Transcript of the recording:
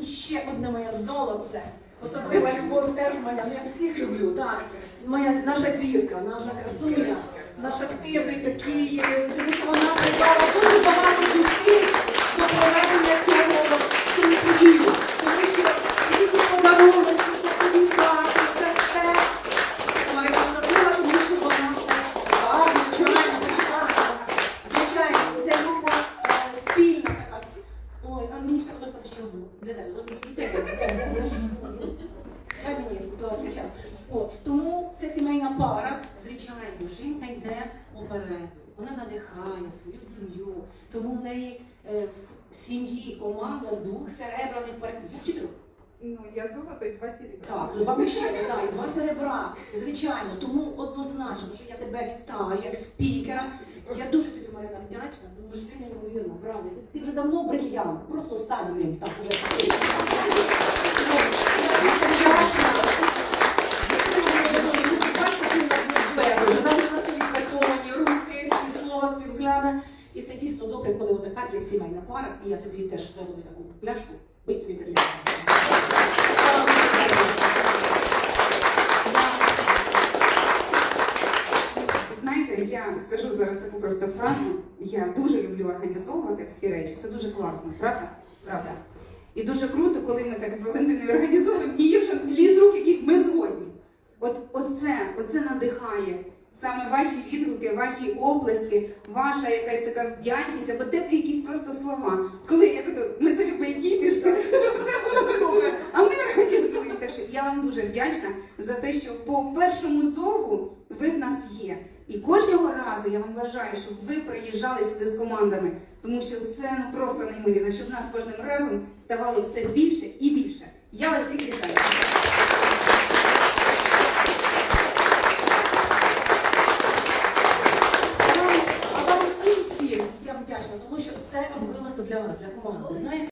І ще одне моє золоце. Особлива любов теж моя. Я всіх люблю. Так. Моя наша зірка, наша красуня, наш активний такий, тому що вона придала дуже багато зусиль до проведення цього цієї події. Тому що тільки подарунок, тільки так, це все. Ой, вона забула, тому що вона це. Так, звичайно, звичайно. Звичайно, це група е, спільна така. Ой, а мені ж так достатньо ще одну. Дай мені, будь ласка, час. Тому це сімейна пара. Звичайно, жінка йде уперед. Вона надихає свою сім'ю. Тому в неї е, в сім'ї команда з двох серебряних перекупчиків. Ну, я золото і два сірі. Так, ну, два мужчини, так, і два серебра. Звичайно, тому однозначно, що я тебе вітаю як спікера. Я дуже тобі, Марина, вдячна, тому що ти неймовірно, правда. Ти вже давно брильянт, просто він так уже такий. І це дійсно добре, коли отака є сімейна пара, і я тобі теж дарую таку пляшку, бить тобі брильянт. Знаєте, я скажу зараз таку просто фразу. Я дуже люблю організовувати такі речі. Це дуже класно, правда? Правда. І дуже круто, коли ми так з Валентиною організовуємо, є вже ліз рук, яких ми згодні. От оце, оце надихає. Саме ваші відгуки, ваші оплески, ваша якась така вдячність, або теплі якісь просто слова. Коли я кажу, ми за любий кіпіш, щоб все було добре. А ми організуємо. Так що я вам дуже вдячна за те, що по першому зову ви в нас є. І кожного разу я вам бажаю, щоб ви приїжджали сюди з командами, тому що це ну просто неймовірно, щоб нас кожним разом ставало все більше і більше. Я вас всіх вітаю. А вам- всім всім я вдячна, тому що це робилося для вас, для команди. Знаєте?